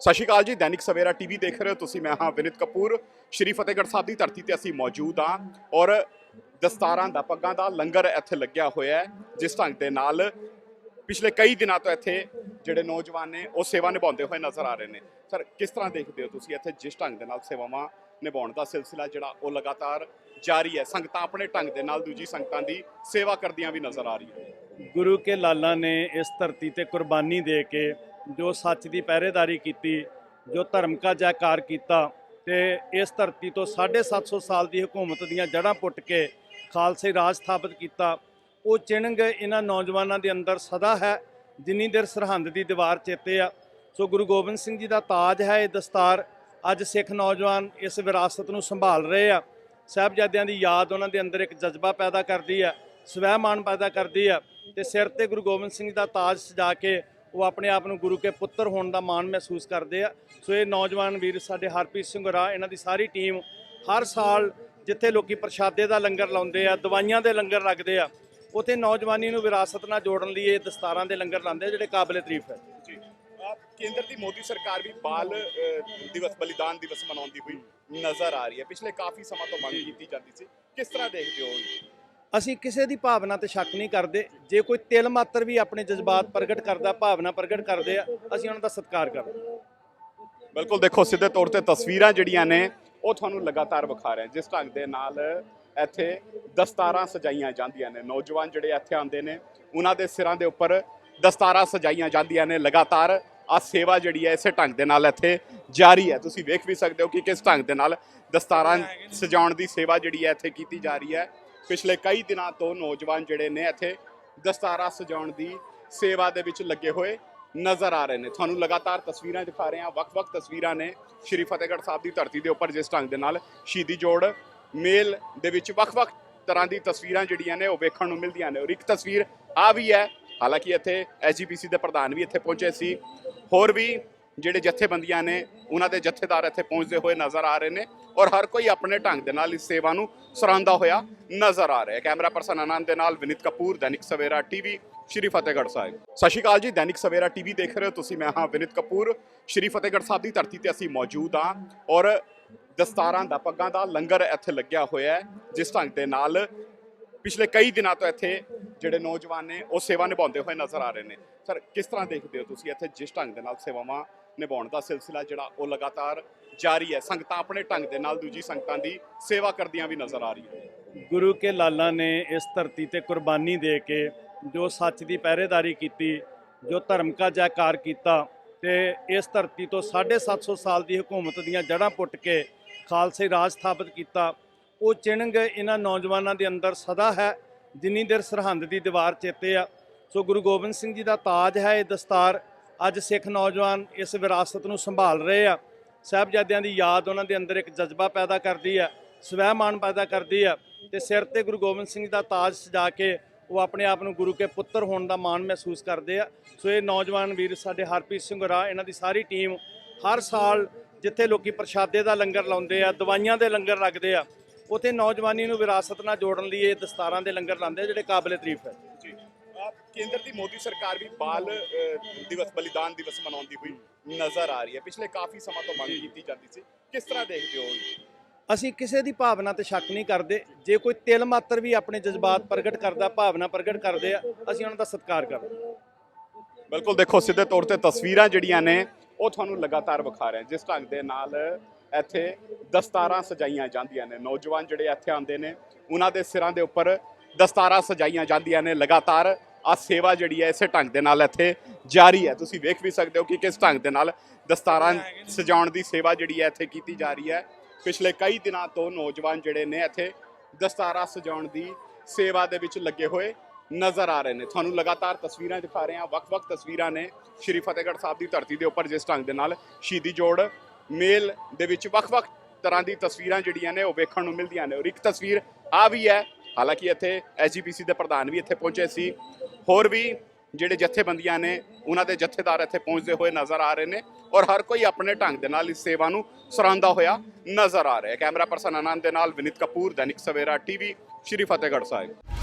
ਸਤਿ ਸ਼੍ਰੀ ਅਕਾਲ ਜੀ, ਦੈਨਿਕ ਸਵੇਰਾ ਟੀਵੀ ਦੇਖ ਰਹੇ ਹੋ ਤੁਸੀਂ, ਮੈਂ ਹਾਂ ਵਿਨਿਤ ਕਪੂਰ। ਸ਼੍ਰੀ ਫਤਿਹਗੜ੍ਹ ਸਾਹਿਬ ਦੀ ਧਰਤੀ ਤੇ ਅਸੀਂ ਮੌਜੂਦ ਹਾਂ ਔਰ ਦਸਤਾਰਾਂ ਦਾ ਪੱਗਾਂ ਦਾ ਲੰਗਰ ਇੱਥੇ ਲੱਗਿਆ ਹੋਇਆ ਹੈ, ਜਿਸ ਢੰਗ ਦੇ ਨਾਲ ਪਿਛਲੇ ਕਈ ਦਿਨਾਂ ਤੋਂ ਇੱਥੇ ਜਿਹੜੇ ਨੌਜਵਾਨ ਨੇ, ਉਹ ਸੇਵਾ ਨਿਭਾਉਂਦੇ ਹੋਏ ਨਜ਼ਰ ਆ ਰਹੇ ਨੇ। ਸਰ, ਕਿਸ ਤਰ੍ਹਾਂ ਦੇਖਦੇ ਹੋ ਤੁਸੀਂ ਇੱਥੇ ਜਿਸ ਢੰਗ ਦੇ ਨਾਲ ਸੇਵਾਵਾਂ ਨਿਭਾਉਣ ਦਾ ਸਿਲਸਿਲਾ ਜਿਹੜਾ, ਉਹ ਲਗਾਤਾਰ ਜਾਰੀ ਹੈ? ਸੰਗਤਾਂ ਆਪਣੇ ਢੰਗ ਦੇ ਨਾਲ ਦੂਜੀ ਸੰਗਤਾਂ ਦੀ ਸੇਵਾ ਕਰਦੀਆਂ ਵੀ ਨਜ਼ਰ ਆ ਰਹੀ ਹੈ ਗੁਰੂ ਕੇ ਲਾਲਾਂ ਨੇ ਇਸ ਧਰਤੀ ਤੇ ਕੁਰਬਾਨੀ ਦੇ ਕੇ ਜੋ ਸੱਚ ਦੀ ਪਹਿਰੇਦਾਰੀ ਕੀਤੀ, ਜੋ ਧਰਮ ਕਾ ਜੈਕਾਰ ਕੀਤਾ ਤੇ ਇਸ ਧਰਤੀ ਤੋਂ 750 ਸਾਲ ਦੀ ਹਕੂਮਤ ਦੀਆਂ ਜੜ੍ਹਾਂ ਪੁੱਟ ਕੇ ਖਾਲਸੇ ਰਾਜ ਸਥਾਪਿਤ ਕੀਤਾ, ਉਹ ਚਿੰਨ੍ਹ ਇਹਨਾਂ ਨੌਜਵਾਨਾਂ ਦੇ ਅੰਦਰ ਸਦਾ ਹੈ, ਜਿੰਨੀ ਦੇਰ ਸਰਹੰਦ ਦੀ ਦੀਵਾਰ ਚੇਤੇ ਆ। ਸੋ ਗੁਰੂ ਗੋਬਿੰਦ ਸਿੰਘ ਜੀ ਦਾ ਤਾਜ ਹੈ ਇਹ ਦਸਤਾਰ, ਅੱਜ ਸਿੱਖ ਨੌਜਵਾਨ ਇਸ ਵਿਰਾਸਤ ਨੂੰ ਸੰਭਾਲ ਰਹੇ ਆ। ਸਾਹਿਬਜ਼ਾਦਿਆਂ ਦੀ ਯਾਦ ਉਹਨਾਂ ਦੇ ਅੰਦਰ ਇੱਕ ਜਜ਼ਬਾ ਪੈਦਾ ਕਰਦੀ ਹੈ ਸਵੈਮਾਨ ਪੈਦਾ ਕਰਦੀ ਹੈ ਤੇ ਸਿਰ ਤੇ ਗੁਰੂ ਗੋਬਿੰਦ ਸਿੰਘ ਦਾ ਤਾਜ ਸਜਾ ਕੇ ਉਹ ਆਪਣੇ ਆਪ ਨੂੰ ਗੁਰੂ ਕੇ ਪੁੱਤਰ ਹੋਣ ਦਾ ਮਾਣ ਮਹਿਸੂਸ ਕਰਦੇ ਆ। ਸੋ ਇਹ ਨੌਜਵਾਨ ਵੀਰ ਸਾਡੇ ਹਰਪ੍ਰੀਤ ਸਿੰਘ ਹੋਰਾ ਇਹਨਾਂ ਦੀ ਸਾਰੀ ਟੀਮ ਹਰ ਸਾਲ ਜਿੱਥੇ ਲੋਕੀ ਪ੍ਰਸ਼ਾਦੇ ਦਾ ਲੰਗਰ ਲਾਉਂਦੇ ਆ ਦਵਾਈਆਂ ਦੇ ਲੰਗਰ ਲੱਗਦੇ ਆ ਉਥੇ ਨੌਜਵਾਨੀ ਨੂੰ ਵਿਰਾਸਤ ਨਾਲ ਜੋੜਨ ਲਈ ਇਹ ਦਸਤਾਰਾਂ ਦੇ ਲੰਗਰ ਲਾਉਂਦੇ ਆ ਜਿਹੜੇ ਕਾਬਲੇ ਤਾਰੀਫ ਹੈ। ਜੀ। ਕੇਂਦਰ ਦੀ ਮੋਦੀ ਸਰਕਾਰ ਵੀ ਬਾਲ ਦਿਵਸ ਬਲੀਦਾਨ ਦਿਵਸ ਮਨਾਉਂਦੀ ਹੋਈ ਨਜ਼ਰ ਆ ਰਹੀ ਹੈ। ਪਿਛਲੇ ਕਾਫੀ ਸਮਾਂ ਤੋਂ ਮੰਗ ਕੀਤੀ ਜਾਂਦੀ ਸੀ। ਕਿਸ ਤਰ੍ਹਾਂ ਦੇਖਦੇ ਹੋ? ਅਸੀਂ ਕਿਸੇ ਦੀ ਭਾਵਨਾ ਤੇ ਸ਼ੱਕ ਨਹੀਂ ਕਰਦੇ। ਜੇ ਕੋਈ ਤਿਲ ਮਾਤਰ ਵੀ ਆਪਣੇ ਜਜ਼ਬਾਤ ਪ੍ਰਗਟ ਕਰਦਾ, ਭਾਵਨਾ ਪ੍ਰਗਟ ਕਰਦੇ ਆ, ਅਸੀਂ ਉਹਨਾਂ ਦਾ ਸਤਿਕਾਰ ਕਰਦੇ ਬਿਲਕੁਲ ਦੇਖੋ, ਸਿੱਧੇ ਤੌਰ ਤੇ ਤਸਵੀਰਾਂ ਜਿਹੜੀਆਂ ਨੇ, ਉਹ ਤੁਹਾਨੂੰ ਲਗਾਤਾਰ ਵਿਖਾ ਰਹੇ ਜਿਸ ਢੰਗ ਦੇ ਨਾਲ ਇੱਥੇ ਦਸਤਾਰਾਂ ਸਜਾਈਆਂ ਜਾਂਦੀਆਂ ਨੇ। ਨੌਜਵਾਨ ਜਿਹੜੇ ਇੱਥੇ ਆਉਂਦੇ ਨੇ, ਉਹਨਾਂ ਦੇ ਸਿਰਾਂ ਦੇ ਉੱਪਰ ਦਸਤਾਰਾਂ ਸਜਾਈਆਂ ਜਾਂਦੀਆਂ ਨੇ। ਲਗਾਤਾਰ ਆ ਸੇਵਾ ਜਿਹੜੀ ਹੈ, ਇਸੇ ਢੰਗ ਦੇ ਨਾਲ ਇੱਥੇ ਜਾਰੀ ਹੈ। ਤੁਸੀਂ ਵੇਖ ਵੀ ਸਕਦੇ ਹੋ ਕਿ ਕਿਸ ਢੰਗ ਦੇ ਨਾਲ ਦਸਤਾਰਾਂ ਸਜਾਉਣ ਦੀ ਸੇਵਾ ਜਿਹੜੀ ਹੈ, ਇੱਥੇ ਕੀਤੀ ਜਾ ਰਹੀ ਹੈ। ਪਿਛਲੇ ਕਈ ਦਿਨਾਂ ਤੋਂ ਨੌਜਵਾਨ ਜਿਹੜੇ ਨੇ ਇੱਥੇ ਦਸਤਾਰਾਂ ਸਜਾਉਣ ਦੀ ਸੇਵਾ ਦੇ ਵਿੱਚ ਲੱਗੇ ਹੋਏ ਨਜ਼ਰ ਆ ਰਹੇ ਨੇ। ਤੁਹਾਨੂੰ ਲਗਾਤਾਰ ਤਸਵੀਰਾਂ ਦਿਖਾ ਰਹੇ ਹਾਂ। ਵੱਖ-ਵੱਖ ਤਸਵੀਰਾਂ ਨੇ ਸ਼੍ਰੀ ਫਤਿਹਗੜ੍ਹ ਸਾਹਿਬ ਦੀ ਧਰਤੀ ਦੇ ਉੱਪਰ ਜਿਸ ਢੰਗ ਦੇ ਨਾਲ ਸ਼ਹੀਦੀ ਜੋੜ ਮੇਲ ਦੇ ਵਿੱਚ ਵੱਖ-ਵੱਖ ਤਰ੍ਹਾਂ ਦੀ ਤਸਵੀਰਾਂ ਜਿਹੜੀਆਂ ਨੇ ਉਹ ਵੇਖਣ ਨੂੰ ਮਿਲਦੀਆਂ ਨੇ। ਔਰ ਇੱਕ ਤਸਵੀਰ ਆ ਵੀ ਹੈ। ਹਾਲਾਂਕਿ ਇੱਥੇ ਐਸਜੀਪੀਸੀ ਦੇ ਪ੍ਰਧਾਨ ਵੀ ਇੱਥੇ ਪਹੁੰਚੇ ਸੀ। ਹੋਰ ਵੀ ਜਿਹੜੇ ਜਥੇਬੰਦੀਆਂ ਨੇ, ਉਹਨਾਂ ਦੇ ਜਥੇਦਾਰ ਇੱਥੇ ਪਹੁੰਚਦੇ ਹੋਏ ਨਜ਼ਰ ਆ ਰਹੇ ਨੇ ਔਰ ਹਰ ਕੋਈ ਆਪਣੇ ਢੰਗ ਦੇ ਨਾਲ ਇਸ ਸੇਵਾ ਨੂੰ ਸਰਾਂਦਾ ਹੋਇਆ ਨਜ਼ਰ ਆ ਰਿਹਾ ਹੈ। ਕੈਮਰਾ ਪਰਸਨ ਆਨੰਦ ਦੇ ਨਾਲ ਵਿਨੀਤ ਕਪੂਰ, ਦੈਨਿਕ ਸਵੇਰਾ ਟੀਵੀ, ਸ਼੍ਰੀ ਫਤਿਹਗੜ੍ਹ ਸਾਹਿਬ। ਸਤਿ ਸ਼੍ਰੀ ਅਕਾਲ ਜੀ, ਦੈਨਿਕ ਸਵੇਰਾ ਟੀਵੀ ਦੇਖ ਰਹੇ ਹੋ ਤੁਸੀਂ। ਮੈਂ ਹਾਂ ਵਿਨੀਤ ਕਪੂਰ। ਸ਼੍ਰੀ ਫਤਿਹਗੜ੍ਹ ਸਾਹਿਬ ਦੀ ਧਰਤੀ ਤੇ ਅਸੀਂ ਮੌਜੂਦ ਹਾਂ ਔਰ ਦਸਤਾਰਾਂ ਦਾ ਪੱਗਾਂ ਦਾ ਲੰਗਰ ਇੱਥੇ ਲੱਗਿਆ ਹੋਇਆ ਹੈ, ਜਿਸ ਢੰਗ ਦੇ ਨਾਲ ਪਿਛਲੇ ਕਈ ਦਿਨਾਂ ਤੋਂ ਇੱਥੇ ਜਿਹੜੇ ਨੌਜਵਾਨ ਨੇ, ਉਹ ਸੇਵਾ ਨਿਭਾਉਂਦੇ ਹੋਏ ਨਜ਼ਰ ਆ ਰਹੇ ਨੇ। ਸਰ, ਕਿਸ ਤਰ੍ਹਾਂ ਦੇਖਦੇ ਹੋ ਤੁਸੀਂ ਇੱਥੇ ਜਿਸ ਢੰਗ ਦੇ ਨਾਲ ਸੇਵਾਵਾਂ ਨਿਭਾਉਣ ਦਾ ਸਿਲਸਿਲਾ ਜਿਹੜਾ ਉਹ ਲਗਾਤਾਰ ਜਾਰੀ ਹੈ। ਸੰਗਤਾਂ ਆਪਣੇ ਢੰਗ ਦੇ ਨਾਲ ਦੂਜੀ ਸੰਗਤਾਂ ਦੀ ਸੇਵਾ ਕਰਦੀਆਂ ਵੀ ਨਜ਼ਰ ਆ ਰਹੀਆਂ। ਗੁਰੂ ਕੇ ਲਾਲਾਂ ਨੇ ਇਸ ਧਰਤੀ ਤੇ ਕੁਰਬਾਨੀ ਦੇ ਕੇ ਜੋ ਸੱਚ ਦੀ ਪਹਿਰੇਦਾਰੀ ਕੀਤੀ, ਜੋ ਧਰਮ ਕਾ ਜੈਕਾਰ ਕੀਤਾ ਤੇ ਇਸ ਧਰਤੀ ਤੋਂ 750 ਸਾਲ ਦੀ ਹਕੂਮਤ ਦੀਆਂ ਜੜ੍ਹਾਂ ਪੁੱਟ ਕੇ ਖਾਲਸੇ ਰਾਜ ਸਥਾਪਿਤ ਕੀਤਾ। ਉਹ ਚਿੰਨ੍ਹ ਇਹਨਾਂ ਨੌਜਵਾਨਾਂ ਦੇ ਅੰਦਰ ਸਦਾ ਹੈ, ਜਿੰਨੀ ਦੇਰ ਸਰਹੰਦ ਦੀ ਦੀਵਾਰ ਚੇਤੇ ਆ। ਸੋ ਗੁਰੂ ਗੋਬਿੰਦ ਸਿੰਘ ਜੀ ਦਾ ਤਾਜ ਹੈ ਇਹ ਦਸਤਾਰ। ਅੱਜ ਸਿੱਖ ਨੌਜਵਾਨ ਇਸ ਵਿਰਾਸਤ ਨੂੰ ਸੰਭਾਲ ਰਹੇ ਆ। ਸਾਹਿਬਜ਼ਾਦਿਆਂ ਦੀ ਯਾਦ ਉਹਨਾਂ ਦੇ ਅੰਦਰ ਇੱਕ ਜਜ਼ਬਾ ਪੈਦਾ ਕਰਦੀ ਹੈ ਸਵੈਮਾਨ ਪੈਦਾ ਕਰਦੀ ਆ ਤੇ ਸਿਰ ਤੇ ਗੁਰੂ ਗੋਬਿੰਦ ਸਿੰਘ ਦਾ ਤਾਜ ਸਜਾ ਕੇ ਉਹ ਆਪਣੇ ਆਪ ਨੂੰ ਗੁਰੂ ਕੇ ਪੁੱਤਰ ਹੋਣ ਦਾ ਮਾਣ ਮਹਿਸੂਸ ਕਰਦੇ ਆ। ਸੋ ਇਹ ਨੌਜਵਾਨ ਵੀਰ ਸਾਡੇ ਹਰਪ੍ਰੀਤ ਸਿੰਘ ਰਾ ਇਹਨਾਂ ਦੀ ਸਾਰੀ ਟੀਮ ਹਰ ਸਾਲ ਜਿੱਥੇ ਲੋਕੀ ਪ੍ਰਸ਼ਾਦੇ ਦਾ ਲੰਗਰ ਲਾਉਂਦੇ ਆ, ਦਵਾਈਆਂ ਦੇ ਲੰਗਰ ਲੱਗਦੇ ਆ, ਉਥੇ ਨੌਜਵਾਨੀ ਨੂੰ ਵਿਰਾਸਤ ਨਾਲ ਜੋੜਨ ਲਈ ਇਹ ਦਸਤਾਰਾਂ ਦੇ ਲੰਗਰ ਲਾਉਂਦੇ ਆ, ਜਿਹੜੇ ਕਾਬਲੇ ਤਾਰੀਫ ਹੈ। ਕੇਂਦਰ ਦੀ ਮੋਦੀ ਸਰਕਾਰ ਵੀ ਬਾਲ ਦਿਵਸ ਬਲੀਦਾਨ ਦਿਵਸ ਮਨਾਉਂਦੀ ਹੋਈ ਨਜ਼ਰ ਆ ਰਹੀ ਹੈ। ਪਿਛਲੇ ਕਾਫੀ ਸਮਾਂ ਤੋਂ ਮੰਗ ਕੀਤੀ ਜਾਂਦੀ ਸੀ। ਕਿਸ ਤਰ੍ਹਾਂ ਦੇਖਦੇ ਹੋ ਅਸੀਂ ਕਿਸੇ ਦੀ ਭਾਵਨਾ ਤੇ ਸ਼ੱਕ ਨਹੀਂ ਕਰਦੇ। ਜੇ ਕੋਈ ਤਿਲ ਮਾਤਰ ਵੀ ਆਪਣੇ ਜਜ਼ਬਾਤ ਪ੍ਰਗਟ ਕਰਦਾ ਭਾਵਨਾ ਪ੍ਰਗਟ ਕਰਦੇ ਆ ਅਸੀਂ ਉਹਨਾਂ ਦਾ ਸਤਿਕਾਰ ਕਰਦੇ। ਬਿਲਕੁਲ ਦੇਖੋ ਸਿੱਧੇ ਤੌਰ ਤੇ ਤਸਵੀਰਾਂ ਜਿਹੜੀਆਂ ਨੇ ਉਹ ਤੁਹਾਨੂੰ ਲਗਾਤਾਰ ਵਿਖਾ ਰਹੇ ਜਿਸ ਢੰਗ ਦੇ ਨਾਲ ਇੱਥੇ ਦਸਤਾਰਾਂ ਸਜਾਈਆਂ ਜਾਂਦੀਆਂ ਨੇ। ਨੌਜਵਾਨ ਜਿਹੜੇ ਇੱਥੇ ਆਉਂਦੇ ਨੇ ਉਹਨਾਂ ਦੇ ਸਿਰਾਂ ਦੇ ਉੱਪਰ ਦਸਤਾਰਾਂ ਸਜਾਈਆਂ ਜਾਂਦੀਆਂ ਨੇ ਲਗਾਤਾਰ। ਆ ਸੇਵਾ ਜਿਹੜੀ ਹੈ ਇਸੇ ਢੰਗ ਦੇ ਨਾਲ ਇੱਥੇ ਜਾਰੀ ਹੈ। ਤੁਸੀਂ ਵੇਖ ਵੀ ਸਕਦੇ ਹੋ ਕਿ ਕਿਸ ਢੰਗ ਦੇ ਨਾਲ ਦਸਤਾਰਾਂ ਸਜਾਉਣ ਦੀ ਸੇਵਾ ਜਿਹੜੀ ਹੈ ਇੱਥੇ ਕੀਤੀ ਜਾ ਰਹੀ ਹੈ। ਪਿਛਲੇ ਕਈ ਦਿਨਾਂ ਤੋਂ ਨੌਜਵਾਨ ਜਿਹੜੇ ਨੇ ਇੱਥੇ ਦਸਤਾਰਾਂ ਸਜਾਉਣ ਦੀ ਸੇਵਾ ਦੇ ਵਿੱਚ ਲੱਗੇ ਹੋਏ ਨਜ਼ਰ ਆ ਰਹੇ ਨੇ। ਤੁਹਾਨੂੰ ਲਗਾਤਾਰ ਤਸਵੀਰਾਂ ਦਿਖਾ ਰਹੇ ਹਾਂ। ਵੱਖ-ਵੱਖ ਤਸਵੀਰਾਂ ਨੇ ਸ਼੍ਰੀ ਫਤਿਹਗੜ੍ਹ ਸਾਹਿਬ ਦੀ ਧਰਤੀ ਦੇ ਉੱਪਰ ਜਿਸ ਢੰਗ ਦੇ ਨਾਲ ਸ਼ਹੀਦੀ ਜੋੜ ਮੇਲ ਦੇ ਵਿੱਚ ਵੱਖ-ਵੱਖ ਤਰ੍ਹਾਂ ਦੀ ਤਸਵੀਰਾਂ ਜਿਹੜੀਆਂ ਨੇ ਉਹ ਵੇਖਣ ਨੂੰ ਮਿਲਦੀਆਂ ਨੇ। ਔਰ ਇੱਕ ਤਸਵੀਰ ਆ ਵੀ ਹੈ। ਹਾਲਾਂਕਿ ਇੱਥੇ ਐਸਜੀਪੀਸੀ ਦੇ ਪ੍ਰਧਾਨ ਵੀ ਇੱਥੇ ਪਹੁੰਚੇ ਸੀ। ਹੋਰ ਵੀ ਜਿਹੜੇ ਜਥੇਬੰਦੀਆਂ ਨੇ, ਉਹਨਾਂ ਦੇ ਜਥੇਦਾਰ ਇੱਥੇ ਪਹੁੰਚਦੇ ਹੋਏ ਨਜ਼ਰ ਆ ਰਹੇ ਨੇ ਔਰ ਹਰ ਕੋਈ ਆਪਣੇ ਢੰਗ ਦੇ ਨਾਲ ਇਸ ਸੇਵਾ ਨੂੰ ਸਰਾਂਦਾ ਹੋਇਆ ਨਜ਼ਰ ਆ ਰਿਹਾ ਹੈ। ਕੈਮਰਾ ਪਰਸਨ ਆਨੰਦ ਦੇ ਨਾਲ ਵਿਨੀਤ ਕਪੂਰ, ਦੈਨਿਕ ਸਵੇਰਾ ਟੀਵੀ, ਸ਼੍ਰੀ ਫਤਿਹਗੜ੍ਹ ਸਾਹਿਬ।